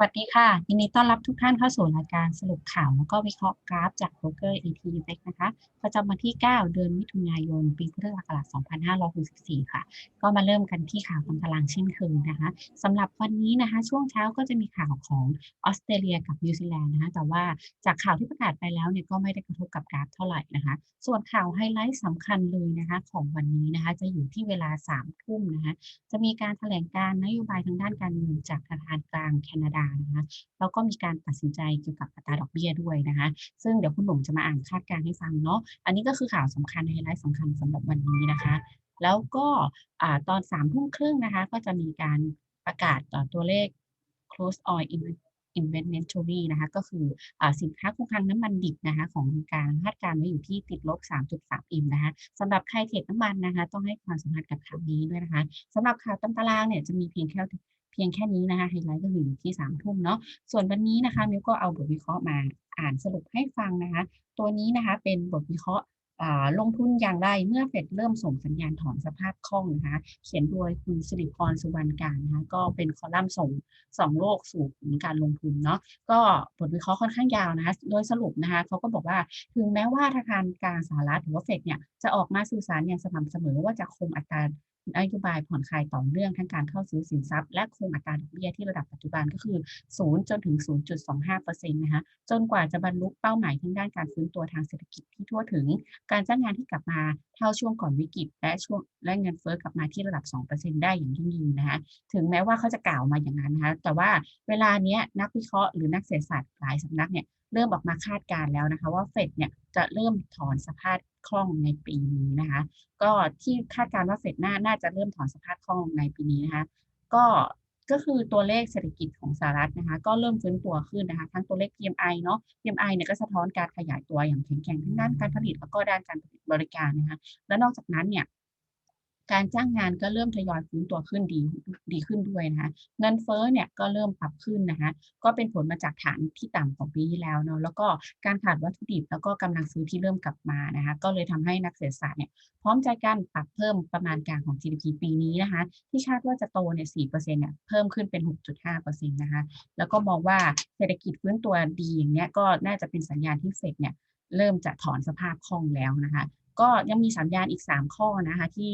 สวัสดีค่ะ ยินดีต้อนรับทุกท่านเข้าสู่รายการสรุปข่าว แล้วก็วิเคราะห์กราฟจากโบรกเกอร์ ET Index นะคะ ประจำวันที่ 9 เดือนมิถุนายน ปีพุทธศักราช2564 ค่ะ ก็มาเริ่มกันที่ข่าวตามตารางเช่นเคยนะคะสำหรับวันนี้นะคะ ช่วงเช้าก็จะมีข่าวของออสเตรเลียกับนิวซีแลนด์นะคะ แต่ว่าจากข่าวที่ประกาศไปแล้วเนี่ยก็ไม่ได้กระทบกับกราฟเท่าไหร่นะคะ ส่วนข่าวไฮไลท์สำคัญเลยนะคะของวันนี้นะคะจะอยู่ที่เวลา3ทุ่มนะคะ จะมีการแถลงการนโยบายทางด้านการเงินจากธนาคารกลางแคนาดานะคะแล้วก็มีการตัดสินใจเกี่ยวกับอัตราดอกเบี้ยด้วยนะคะ ซึ่งเดี๋ยวคุณหนุ่มจะมาอ่านคาดการณ์ให้ฟังเนาะอันนี้ก็คือข่าวสำคัญไฮไลท์สำคัญสำหรับวันนี้นะคะ แล้วก็ตอนสามทุ่มครึ่งนะคะก็จะมีการประกาศต่อตัวเลข close oil inventory นะคะ ก็คืออสินค้าคงคลังน้ำมันดิบนะคะ ของทางการคาดการณ์ไว้อยู่ที่ติดลบ 3.3อิมนะคะสำหรับใครเทรดน้ำมันนะคะ ต้องให้ความสำคัญกับข่าวนี้ด้วยนะคะสำหรับข่าวตามตารางเนี่ยจะมีเพียงแค่ พียงแค่นี้นะคะไฮไลท์ก็คืออยู่ที่3ทุ่มเนาะส่วนวันนี้นะคะมิวก็เอาบทวิเคราะห์มาอ่านสรุปให้ฟังนะคะ ตัวนี้นะคะเป็นบทวิเคราะห์อ่าลงทุนอย่างไรเมื่อเฟดเริ่มส่งสัญญาณถอนสภาพคล่องนะคะ เขียนโดยคุณสิริพรสุวรรณการนะคะก็เป็นคอลัมน์ส่งสองโลกสู่การลงทุนเนาะก็บทวิเคราะห์ค่อนข้างยาวนะคะโดยสรุปนะคะเขาก็บอกว่าถึงแม้ว่าธนาคารกลางสหรัฐหรือว่าเฟดเนี่ยจะออกมาสื่อสารอย่างสม่ำเสมอว่าจะคงอัตรา นโยบายผ่อนคลายต่อเนื่องทั้งการเข้าซื้อสินทรัพย์และคงอัตราดอกเบี้ยที่ระดับปัจจุบันก็คือ 0 จนถึง 0.25%นะคะจนกว่าจะบรรลุเป้าหมายทางด้านการฟื้นตัวทางเศรษฐกิจที่ทั่วถึง การจ้างงานที่กลับมาเท่าช่วงก่อนวิกฤต และช่วงและเงินเฟ้อกลับมาที่ระดับ 2%ได้อย่างยั่งยืนนะคะถึงแม้ว่าเขาจะกล่าวมาอย่างนั้นนะคะแต่ว่าเวลาเนี้ยนักวิเคราะห์หรือนักเศรษฐศาสตร์หลายสำนักเนี่ย เริ่มออกมาคาดการแล้วนะคะ ว่าเฟดเนี่ยจะเริ่มถอนสภาพคล่องในปีนี้นะคะ ก็ที่คาดการว่าเฟดน่าน่าจะเริ่มถอนสภาพคล่องในปีนี้นะคะ ก็ก็คือตัวเลขเศรษฐกิจของสหรัฐนะคะ ก็เริ่มฟื้นตัวขึ้นนะคะ ทั้งตัวเลข PMI เนาะ PMI เนี่ยก็สะท้อนการขยายตัวอย่างแข็งแกร่งทั้งด้านการผลิตแล้วก็ด้านการบริการนะคะ และนอกจากนั้นเนี่ย การจ้างงานก็เริ่มทยอยฟื้นตัวขึ้นดีดีขึ้นด้วยนะคะเงินเฟ้อเนี่ยก็เริ่มปรับขึ้นนะคะก็เป็นผลมาจากฐานที่ต่ำของปีที่แล้วเนาะแล้วก็การขาดวัตถุดิบแล้วก็กำลังซื้อที่เริ่มกลับมานะคะก็เลยทำให้นักเศรษฐศาสตร์เนี่ยพร้อมใจกันปรับเพิ่มประมาณการของ GDP ปีนี้นะคะที่คาดว่าจะโตเนี่ย4%เนี่ยเพิ่มขึ้นเป็น 6.5%นะคะแล้วก็มองว่าเศรษฐกิจฟื้นตัวดีอย่างเนี้ยก็น่าจะเป็นสัญญาณที่เฟดเนี่ยเริ่มจะถอนสภาพคล่องแล้วนะคะ ก็ยังมีสัญญาณอีก 3 ข้อนะคะที่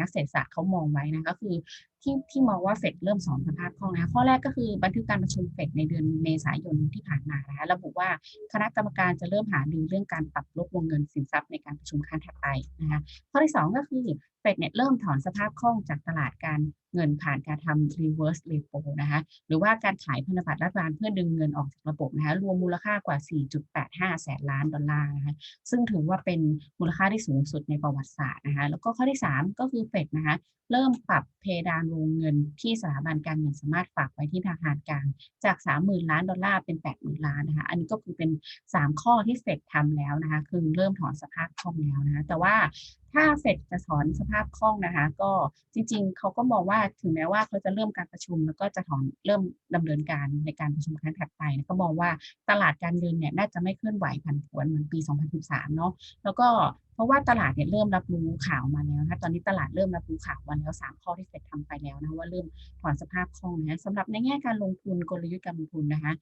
นักเศรษฐศาสตร์เขามองไว้นะก็คือที่ที่มองว่าเฟดเริ่มสอนสภาพคล่องนะข้อแรกก็คือบันทึกการประชุมเฟดในเดือนเมษายนที่ผ่านมานะคะระบุว่าคณะกรรมการจะเริ่มหาดูเรื่องการปรับลดวงเงินสินทรัพย์ในการประชุมครั้งถัดไปนะคะข้อที่ 2 ก็คือเฟดเนี่ยเริ่มถอนสภาพคล่องจากตลาดการเงินผ่านการทำ reverse repo นะคะหรือว่าการขายพันธบัตรรัฐบาลเพื่อดึงเงินออกจากระบบนะคะรวมมูลค่ากว่า 4.85 แสนล้านดอลลาร์นะคะซึ่งถือว่าเป็นมูลค่าที่สูงสุดในประวัติศาสตร์นะคะแล้วก็ข้อที่ 3 ก็คือเฟดนะคะ เริ่มปรับเพดานวงเงินที่สถาบันการเงินสามารถฝากไว้ที่ธนาคารกลาง จาก 30,000 ล้านดอลลาร์เป็น 80,000 ล้านนะคะ อันนี้ก็คือเป็น 3 ข้อที่เฟดทำแล้วนะคะ คือเริ่มถอนสภาพคล่องแล้วนะคะ แต่ว่า ถ้าเฟดจะถอนสภาพคล่องนะคะ ก็จริง ๆ เขาก็มองว่าถึงแม้ว่าเขาจะเริ่มการประชุม แล้วก็จะถอนเริ่มดำเนินการในการประชุมครั้งถัดไปก็มองว่าตลาดการเงินเนี่ยน่าจะไม่เคลื่อนไหวผันผวนเหมือนปี 2013 เนาะแล้วก็เพราะว่าตลาดเนี่ยเริ่มรับรู้ข่าวมาแล้วนะคะตอนนี้ตลาดเริ่มรับรู้ข่าวมาแล้วสามข้อที่เฟดทำไปแล้วนะว่าเริ่มถอนสภาพคล่องนะสำหรับในแง่การลงทุนกลยุทธ์การลงทุนนะคะ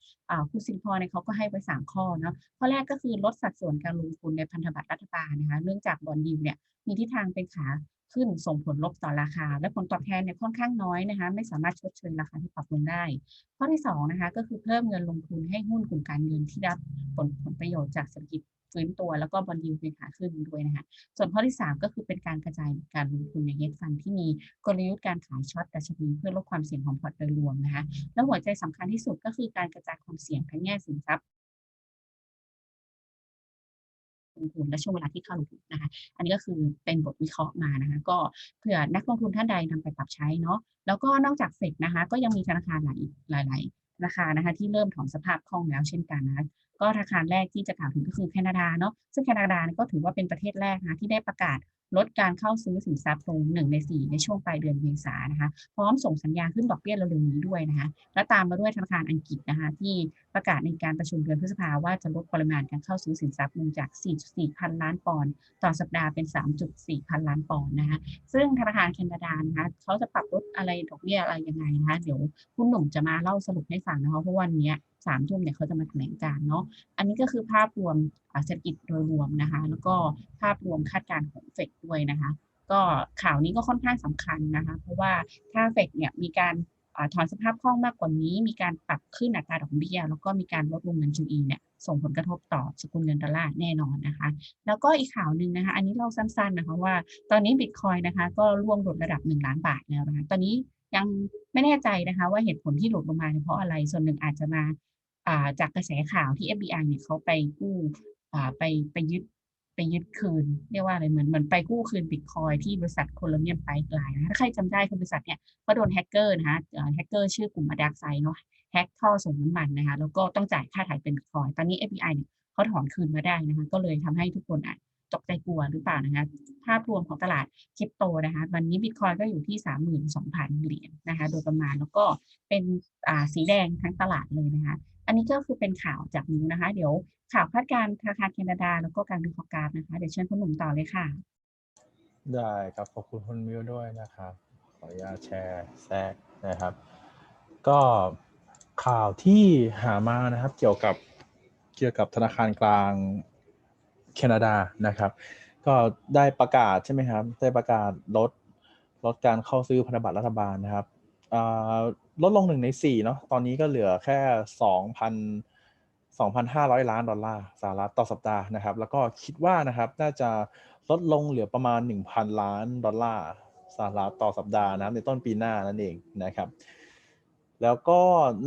คุณสินพรเนี่ยเขาก็ให้ไว้สามข้อเนาะข้อแรกก็คือลดสัดส่วนการลงทุนในพันธบัตรรัฐบาลนะคะ เนื่องจากบอลยิวเนี่ยมีทิศทางเป็นขาขึ้นส่งผลลบต่อราคา และผลตอบแทนเนี่ยค่อนข้างน้อยนะคะไม่สามารถชดเชยราคาที่ปรับลงได้ ข้อที่2นะคะก็คือเพิ่มเงินลงทุนให้หุ้นกลุ่มการเงินที่รับผลผลประโยชน์จากเศรษฐกิจฟื้นตัวแล้วก็บอลยูเป็นขาขึ้นด้วยนะคะส่วนข้อที่ 3 ก็คือเป็นการกระจายการลงทุนในเฮดฟันที่มีกลยุทธ์การขายช็อตดัชนีเพื่อลดความเสี่ยงของพอร์ตโดยรวมนะคะแล้วหัวใจสำคัญที่สุดก็คือการกระจายความเสี่ยงทั้งแง่สินทรัพย์ ลงทุนและช่วงเวลาที่เข้าลงทุนนะคะ อันนี้ก็คือเป็นบทวิเคราะห์มานะคะ ก็เผื่อนักลงทุนท่านใดนำไปปรับใช้เนาะ แล้วก็นอกจากเฟดนะคะ ก็ยังมีธนาคารหลายหลายธนาคารนะคะ ที่เริ่มถอนสภาพคล่องแล้วเช่นกันนะคะก็ธนาคารแรกที่จะกล่าวถึงก็คือแคนาดาเนาะซึ่งแคนาดาก็ถือว่าเป็นประเทศแรกนะที่ได้ประกาศ ลดการเข้าซื้อสินทรัพย์ลงหนึ่งในสี่ในช่วงปลายเดือนเมษายนนะคะ พร้อมส่งสัญญาขึ้นดอกเบี้ยเร็วๆนี้ด้วยนะคะ และตามมาด้วยธนาคารอังกฤษนะคะ ที่ประกาศในการประชุมเดือนพฤษภาว่าจะลดปริมาณการเข้าซื้อสินทรัพย์ลงจาก 4.4 พันล้านปอนด์ต่อสัปดาห์เป็น 3.4 พันล้านปอนด์นะคะ ซึ่งธนาคารแคนาดานะคะเขาจะปรับลดอะไรดอกเบี้ยอะไรยังไงนะคะ เดี๋ยวคุณหนุ่มจะมาเล่าสรุปให้ฟังนะคะเพราะวันนี้ สามทุ่มเนี่ยเขาจะมาแถลงการเนาะอันนี้ก็คือภาพรวมเศรษฐกิจโดยรวมนะคะ แล้วก็ภาพรวมคาดการณ์ของเฟดด้วยนะคะ ก็ข่าวนี้ก็ค่อนข้างสำคัญนะคะ เพราะว่าถ้าเฟดเนี่ยมีการอถอนสภาพคล่องมากกว่านี้ มีการปรับขึ้นอัตราดอกเบี้ย แล้วก็มีการลดวงเงิน QE เนี่ย ส่งผลกระทบต่อสกุลเงินดอลลาร์แน่นอนนะคะ แล้วก็อีกข่าวหนึ่งนะคะ อันนี้เราสั้นๆนะคะว่า ตอนนี้บิตคอยนะคะ ก็ร่วงหลุดระดับ 1 ล้านบาทแล้วนะคะ ตอนนี้ยังไม่แน่ใจนะคะ ว่าเหตุผลที่หลุดลงมาเพราะอะไร ส่วนหนึ่งอาจจะมา จากกระแสข่าวที่ FBI เนี่ยเขาไปกู้ไปไปยึดไปยึดคืน เรียกว่าอะไรเหมือนเหมือนไปกู้คืนบิตคอยที่บริษัทโคลอมเบียมไปกลายนะถ้าใครจำได้คือบริษัทเนี่ยก็โดนแฮกเกอร์นะคะแฮกเกอร์ชื่อกลุ่มอดักไซเนาะแฮกท่อส่งน้ำมันนะคะแล้วก็ต้องจ่ายค่าถ่ายเป็นบิตคอยตอนนี้ FBI เนี่ยเขาถอนคืนมาได้นะคะก็เลยทำให้ทุกคนอะตกใจกลัวหรือเปล่านะคะภาพรวมของตลาดคริปโตนะคะวันนี้บิตคอยก็อยู่ที่ 32,000 เหรียญนะคะโดยประมาณแล้วก็เป็นอ่าสีแดงทั้งตลาดเลยนะคะ อันนี้ก็คือเป็นข่าวจากนิ้วนะคะ เดี๋ยวข่าวคาดการณ์ธนาคารแคนาดาแล้วก็การวิเคราะห์การนะคะ เดี๋ยวเชิญคุณหนุ่มต่อเลยค่ะ ได้ครับขอบคุณคุณมิวด้วยนะครับ ขออนุญาตแชร์แทรกนะครับ ก็ข่าวที่หามานะครับ เกี่ยวกับเกี่ยวกับธนาคารกลางแคนาดานะครับ ก็ได้ประกาศใช่ไหมครับ ได้ประกาศลดลดการเข้าซื้อพันธบัตรรัฐบาลนะครับอ่า ลดลงหนึ่งในสี่เนาะตอนนี้ก็เหลือแค่สองพันสองพันห้าร้อยล้านดอลลาร์สหรัฐต่อสัปดาห์นะครับ แล้วก็คิดว่านะครับน่าจะลดลงเหลือประมาณ1,000ล้านดอลลาร์สหรัฐต่อสัปดาห์นะครับในต้นปีหน้านั่นเองนะครับ แล้วก็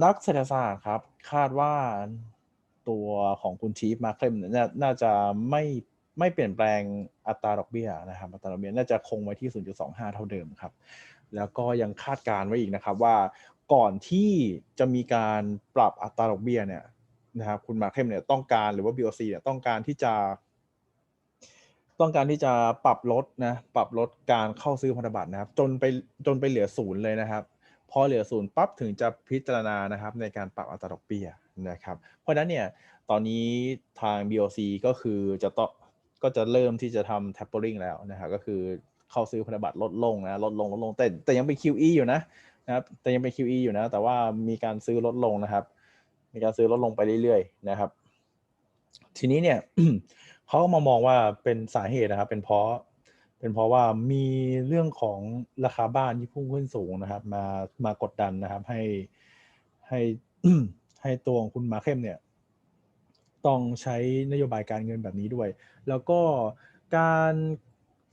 นักเศรษฐศาสตร์ครับคาดว่าตัวของคุณชีฟมาเคลมเนี่ยน่าจะไม่ไม่เปลี่ยนแปลงอัตราดอกเบี้ยนะครับอัตราดอกเบี้ยน่าจะคงไว้ที่ 0.25 เท่าเดิมครับ แล้วก็ยังคาดการณ์ไว้อีกนะครับว่า ก่อนที่จะมีการปรับอัตราดอกเบี้ยเนี่ยนะครับคุณมาเคลมเนี่ยต้องการหรือว่า BOC เนี่ยต้องการที่จะ ต้องการที่จะปรับลดนะปรับลดการเข้าซื้อพันธบัตรนะครับ จนไปจนไปเหลือศูนย์เลยนะครับ พอเหลือศูนย์ปั๊บถึงจะพิจารณานะครับ ในการปรับอัตราดอกเบี้ยนะครับ เพราะฉะนั้นเนี่ยตอนนี้ทาง BOC ก็คือจะต้องก็จะเริ่มที่จะทำ tapering แล้วนะครับก็คือเข้าซื้อพันธบัตรลดลงนะลดลงลดลงแต่แต่ยังเป็น QE อยู่นะ นะครับ แต่ยังเป็น QE อยู่นะ แต่ว่ามีการซื้อลดลงนะครับ มีการซื้อลดลงไปเรื่อยๆนะครับ ทีนี้เนี่ยเขาก็มามองว่าเป็นสาเหตุนะครับ เป็นเพราะ เป็นเพราะว่ามีเรื่องของราคาบ้านที่พุ่งขึ้นสูงนะครับ มามากดดันนะครับ ให้ให้ให้ตัวของคุณมาเข้มเนี่ย ต้องใช้นโยบายการเงินแบบนี้ด้วย แล้วก็การ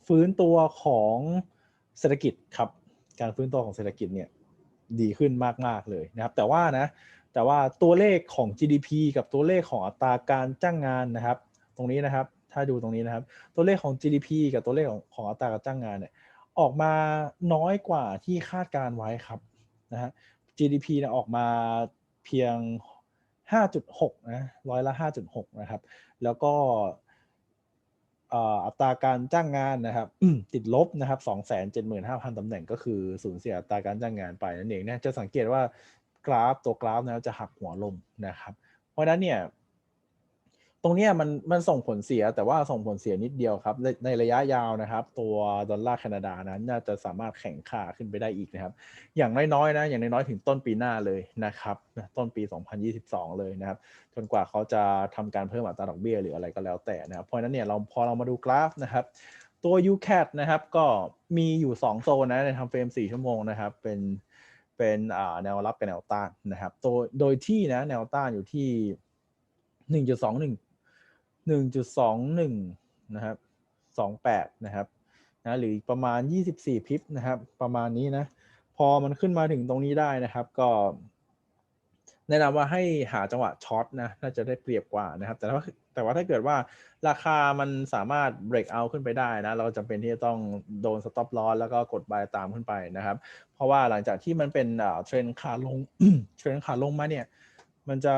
ฟื้นตัวของเศรษฐกิจครับ การฟื้นตัวของเศรษฐกิจเนี่ย ดีขึ้นมาก ๆ เลยนะครับ แต่ว่านะแต่ว่าตัวเลขของ GDP กับตัวเลขของอัตราการจ้างงานนะครับ ตรงนี้นะครับ ถ้าดูตรงนี้นะครับ ตัวเลขของ GDP กับตัวเลขของของอัตราการจ้างงานเนี่ยออกมาน้อยกว่าที่คาดการไว้ครับนะฮะ GDP เนี่ยออกมาเพียง 5.6 นะร้อยละ 5.6 นะครับ แล้วก็ อัตราการจ้างงานนะครับติดลบนะครับ275,000ตำแหน่งก็คือสูญเสียอัตราการจ้างงานไปนั่นเองเนี่ยจะสังเกตว่ากราฟตัวกราฟนะครับจะหักหัวลงนะครับ เพราะฉะนั้นเนี่ย ตรงนี้มันมันส่งผลเสียแต่ว่าส่งผลเสียนิดเดียวครับในในระยะยาวนะครับ ตัวดอลลาร์แคนาดานั้นน่าจะสามารถแข่งค่าขึ้นไปได้อีกนะครับ อย่างน้อยๆนะอย่างน้อยๆถึงต้นปีหน้าเลยนะครับต้นปี 2022 เลยนะครับ จนกว่าเขาจะทำการเพิ่มอัตราดอกเบี้ยหรืออะไรก็แล้วแต่นะครับเพราะนั้นเนี่ยเราพอเรามาดูกราฟนะครับตัว UCAT นะครับก็มีอยู่ 2 โซนนะในทำเฟรม 4 ชั่วโมงนะครับ เป็นเป็นแนวรับเป็นแนวต้านนะครับตัวโดยที่นะแนวต้านอยู่ที่ 1.21 1.21 นะครับ 28 นะครับนะหรือประมาณ 24 พิปนะครับ ประมาณนี้นะ พอมันขึ้นมาถึงตรงนี้ได้นะครับ ก็แนะนำว่าให้หาจังหวะช็อตนะน่าจะได้เปรียบกว่านะครับ แต่ว่าแต่ว่าถ้าเกิดว่าราคามันสามารถ break out ขึ้นไปได้นะ เราจำเป็นที่จะต้องโดน stop loss แล้วก็กด buy ตามขึ้นไปนะครับ เพราะว่าหลังจากที่มันเป็นเทรนขาลงเทรนขาลงมาเนี่ย มันจะ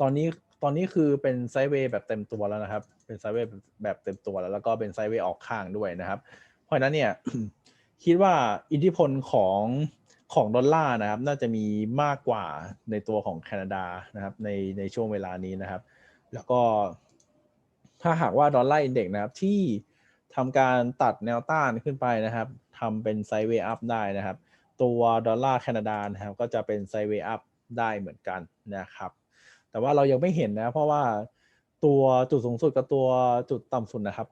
ตอนนี้ ตอนนี้คือเป็นไซด์เวย์แบบเต็มตัวแล้วนะครับ เป็นไซด์เวย์แบบเต็มตัวแล้ว แล้วก็เป็นไซด์เวย์ออกข้างด้วยนะครับ เพราะฉะนั้นเนี่ยคิดว่าอิทธิพลของของดอลลาร์นะครับ น่าจะมีมากกว่าในตัวของแคนาดานะครับ ในในช่วงเวลานี้นะครับ แล้วก็ ถ้าหากว่าดอลลาร์อินเด็กนะครับที่ทำการตัดแนวต้านขึ้นไปนะครับทำเป็นไซด์เวย์อัพได้นะครับ ตัวดอลลาร์แคนาดานะครับ ก็จะเป็นไซด์เวย์อัพได้เหมือนกันนะครับ แต่ว่าเรายังไม่เห็นนะ เพราะว่าตัวจุดสูงสุดกับตัวจุดต่ำสุดนะครับ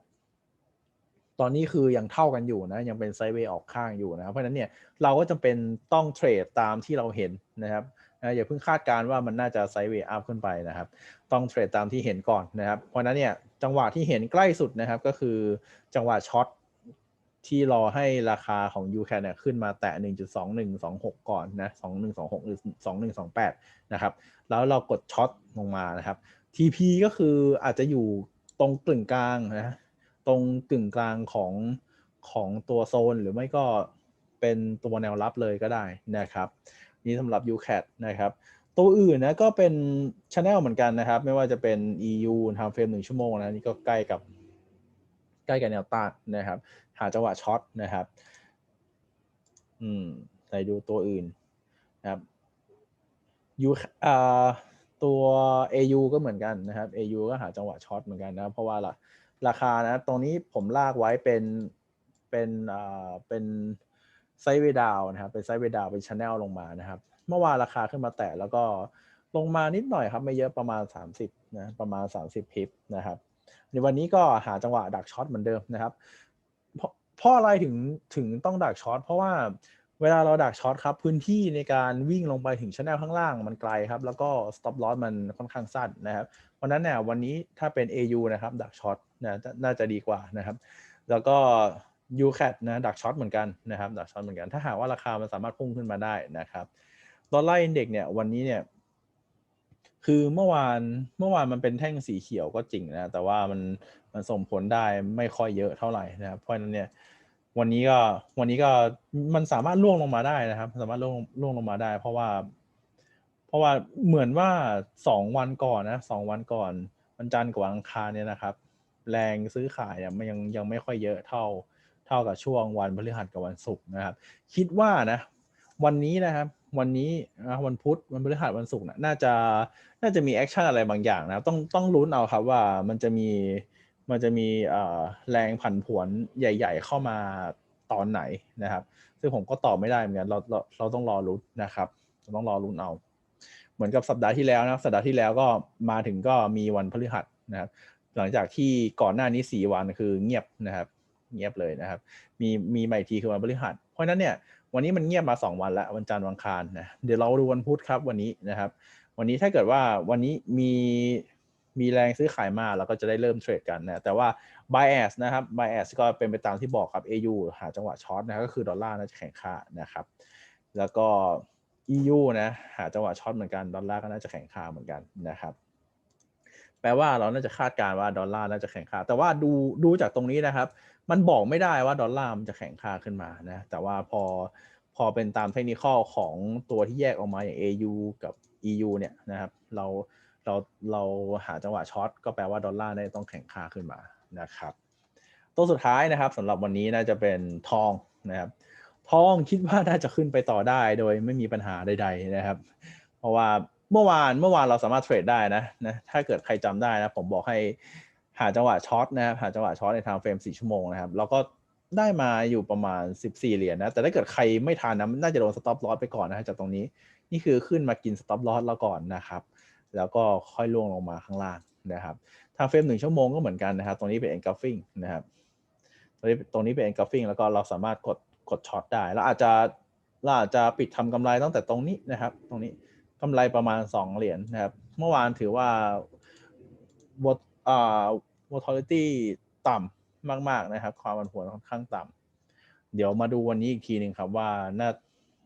ตอนนี้คือยังเท่ากันอยู่นะ ยังเป็นไซด์เวย์ออกข้างอยู่นะครับ เพราะฉะนั้นเนี่ยเราก็จำเป็นต้องเทรดตามที่เราเห็นนะครับนะอย่าเพิ่งคาดการณ์ว่ามันน่าจะไซด์เวย์อัพขึ้นไปนะครับ ต้องเทรดตามที่เห็นก่อนนะครับ เพราะฉะนั้นเนี่ยจังหวะที่เห็นใกล้สุดนะครับ ก็คือจังหวะช็อต ที่รอให้ราคาของ u c a n เนี่ยขึ้นมาแตะ 1.2126 ก่อนนะ 2126 หรือ 2128 นะครับ แล้วเรากดช็อตลงมานะครับ TP ก็คืออาจจะอยู่ตรงกึ่งกลางนะ ตรงกึ่งกลางของของตัวโซนหรือไม่ก็เป็นตัวแนวรับเลยก็ได้นะครับ นี่สำหรับ UCAT นะครับ ตัวอื่นนะก็เป็น Channel เหมือนกันนะครับ ไม่ว่าจะเป็น EU ทำเฟรมหนึ่งชั่วโมงนะนี่ก็ใกล้กับใกล้กับแนวต้านนะครับ หาจังหวะช็อตนะครับ อืมใส่ดูตัวอื่นนะครับ U อ่าตัว AU ก็เหมือนกันนะครับ AU ก็หาจังหวะช็อตเหมือนกันนะเพราะว่าละราคานะ ตรงนี้ผมลากไว้เป็นเป็นอ่าเป็นไซด์เวดาวนะครับ เป็นไซด์เวดาวเป็นชแนลลงมานะครับ เมื่อวานราคาขึ้นมาแตะแล้วก็ลงมานิดหน่อยครับ ไม่เยอะประมาณ 30นะประมาณ 30 พิปนะครับในวันนี้ก็หาจังหวะดักช็อตเหมือนเดิมนะครับ เพราะอะไรถึงถึงต้องดักช็อตเพราะว่าเวลาเราดักช็อตครับ พื้นที่ในการวิ่งลงไปถึงชั้นแนวข้างล่างมันไกลครับ แล้วก็ stop loss มันค่อนข้างสั้นนะครับเพราะนั้นเนี่ยวันนี้ถ้าเป็น AU นะครับดักช็อตนะน่าจะดีกว่านะครับ แล้วก็ UCAT นะดักช็อตเหมือนกันนะครับดักช็อตเหมือนกัน ถ้าหากว่าราคามันสามารถพุ่งขึ้นมาได้นะครับดอลลาร์อินเด็กเนี่ยวันนี้เนี่ยคือเมื่อวานเมื่อวานมันเป็นแท่งสีเขียวก็จริงนะแต่ว่ามัน มันส่งผลได้ไม่ค่อยเยอะเท่าไหร่นะครับเพราะฉะนั้นเนี่ยวันนี้ก็วันนี้ก็มันสามารถล่วงลงมาได้นะครับ สามารถล่วงล่วงลงมาได้ เพราะว่า เพราะว่าเหมือนว่าสองวันก่อนนะสองวันก่อนวันจันทร์กับวันอังคารเนี่ยนะครับ แรงซื้อขายเนี่ยมันยังยังไม่ค่อยเยอะเท่าเท่ากับช่วงวันพฤหัสกับวันศุกร์นะครับ คิดว่านะ วันนี้นะครับ วันนี้นะวันพุธวันพฤหัสวันศุกร์นะน่าจะน่าจะมีแอคชั่นอะไรบางอย่างนะครับ ต้องต้องลุ้นเอาครับว่ามันจะมี มันจะมีแรงผันผวนใหญ่ ๆ เข้ามาตอนไหนนะครับ ซึ่งผมก็ตอบไม่ได้เหมือนกันเราเราเราต้องรอลุ้นนะครับต้องรอลุ้นเอา เหมือนกับสัปดาห์ที่แล้วนะสัปดาห์ที่แล้วก็มาถึงก็มีวันพฤหัสนะครับ หลังจากที่ก่อนหน้านี้สี่วันคือเงียบนะครับ เงียบเลยนะครับ มีมีใหม่ทีคือวันพฤหัส เพราะนั้นเนี่ยวันนี้มันเงียบมา 2 วันล้ววันจันทร์วันคารนะเดี๋ยวเราดูวันพุธครับวันนี้นะครับ วันนี้ถ้าเกิดว่าวันนี้มี มีแรงซื้อขายมาเราก็จะได้เริ่มเทรดกันนะแต่ว่า bias นะครับ bias ก็เป็นไปตามที่บอกครับ AU หาจังหวะช็อตนะก็คือดอลลาร์น่าจะแข็งค่านะครับ แล้วก็ EU นะหาจังหวะช็อตเหมือนกันดอลลาร์ก็น่าจะแข็งค่าเหมือนกันนะครับแปลว่าเราน่าจะคาดการณ์ว่าดอลลาร์น่าจะแข็งค่า แต่ว่าดูดูจากตรงนี้นะครับ มันบอกไม่ได้ว่าดอลลาร์มันจะแข็งค่าขึ้นมานะ แต่ว่าพอพอเป็นตามเทคนิคของตัวที่แยกออกมาอย่าง AU กับ EU เนี่ยนะครับ เรา เราเราหาจังหวะช็อตก็แปลว่าดอลลาร์เนี่ยต้องแข็งค่าขึ้นมานะครับ ตัวสุดท้ายนะครับสำหรับวันนี้น่าจะเป็นทองนะครับ ทองคิดว่าน่าจะขึ้นไปต่อได้โดยไม่มีปัญหาใด ๆนะครับ เพราะว่าเมื่อวานเมื่อวานเราสามารถเทรดได้นะนะถ้าเกิดใครจำได้นะผมบอกให้หาจังหวะช็อตนะครับหาจังหวะช็อตในทางเฟรม4ชั่วโมงนะครับแล้วก็ได้มาอยู่ประมาณ 14 เหรียญนะแต่ถ้าเกิดใครไม่ทันนะน่าจะโดนสต็อปลอสไปก่อนนะจากตรงนี้ นี่คือขึ้นมากินสต็อปลอสแล้วก่อนนะครับ แล้วก็ค่อยล่วงลงมาข้างล่างนะครับทางเฟรมหนึ่งชั่วโมงก็เหมือนกันนะครับตรงนี้เป็น engulfing นะครับตรงนี้ตรงนี้เป็น engulfing แล้วก็เราสามารถกดกดช็อตได้ แล้วอาจจะเราอาจจะปิดทำกำไรตั้งแต่ตรงนี้นะครับ ตรงนี้กำไรประมาณ 2 เหรียญนะครับ เมื่อวานถือว่าบทอ่า volatility ต่ำมาก ๆ นะครับ ความผันผวนค่อนข้างต่ำเดี๋ยวมาดูวันนี้อีกทีหนึ่งครับว่าน่า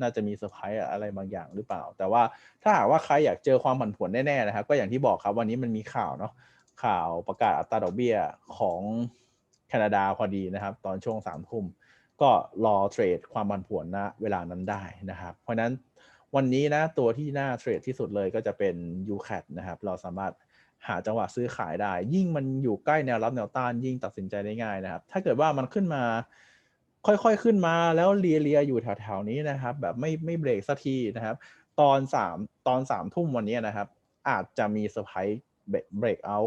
น่าจะมีเซอร์ไพรส์อะไรบางอย่างหรือเปล่า แต่ว่าถ้าหากว่าใครอยากเจอความผันผวนแน่ๆนะครับ ก็อย่างที่บอกครับวันนี้มันมีข่าวเนาะข่าวประกาศอัตราดอกเบี้ยของแคนาดาพอดีนะครับ ตอนช่วงสามทุ่มก็รอเทรดความผันผวนณเวลานั้นได้นะครับ เพราะนั้นวันนี้นะตัวที่น่าเทรดที่สุดเลยก็จะเป็น UCAT นะครับ เราสามารถหาจังหวะซื้อขายได้ ยิ่งมันอยู่ใกล้แนวรับแนวต้านยิ่งตัดสินใจได้ง่ายนะครับ ถ้าเกิดว่ามันขึ้นมา ค่อยๆขึ้นมาแล้วเลียเลียๆอยู่แถวๆนี้นะครับ แบบไม่ไม่เบรกสักทีนะครับ ตอนสามตอนสามทุ่มวันนี้นะครับ อาจจะมีเซอร์ไพรส์เบรกเอา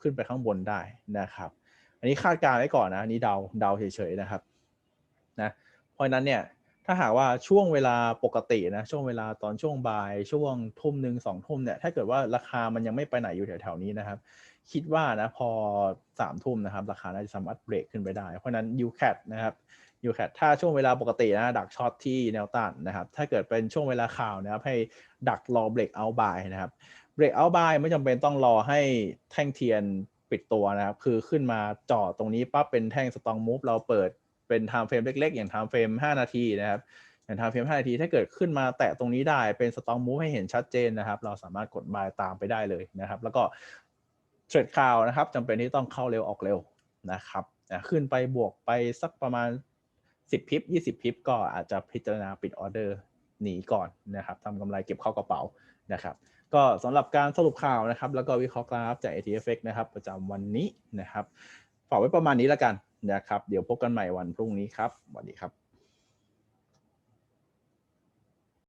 ขึ้นไปข้างบนได้นะครับ อันนี้คาดการณ์ไว้ก่อนนะนนี้เดาเดาเฉยๆนะครับนะเพราะนั้นเนี่ยถ้าหากว่าช่วงเวลาปกตินะช่วงเวลาตอนช่วงบ่ายช่วงทุ่มหนึ่งสองทุ่มเนี่ยถ้าเกิดว่าราคามันยังไม่ไปไหนอยู่แถวๆนี้นะครับ คิดว่านะพอสามทุ่มนะครับ ราคาน่าจะสามารถเบรกขึ้นไปได้ เพราะนั้น UCAT นะครับ UCAT ถ้าช่วงเวลาปกตินะดักช็อตที่แนวต้านนะครับ ถ้าเกิดเป็นช่วงเวลาข่าวนะครับ ให้ดักรอเบรกเอาบายนะครับเบรกเอาบายไม่จำเป็นต้องรอให้แท่งเทียนปิดตัวนะครับ คือขึ้นมาจอตรงนี้ปั๊บเป็นแท่งสตองมูฟเราเปิดเป็นไทม์เฟรมเล็ก ๆ อย่างไทม์เฟรม5 นาทีนะครับอย่างไทม์เฟรม5 นาที ถ้าเกิดขึ้นมาแตะตรงนี้ได้เป็นสตองมูฟให้เห็นชัดเจนนะครับ เราสามารถกดบายตามไปได้เลยนะครับ แล้วก็เทรดข่าวนะครับจำเป็นที่ต้องเข้าเร็วออกเร็วนะครับขึ้นไปบวกไปสักประมาณ สิบพิบ20พิบก็อาจจะพิจารณาปิดออเดอร์หนีก่อนนะครับทำกำไรเก็บเข้ากระเป๋านะครับ ก็สำหรับการสรุปข่าวนะครับ แล้วก็วิเคราะห์กราฟจาก ATFX นะครับ ประจำวันนี้นะครับฝากไว้ประมาณนี้แล้วกันนะครับ เดี๋ยวพบกันใหม่วันพรุ่งนี้ครับสวัสดีครับ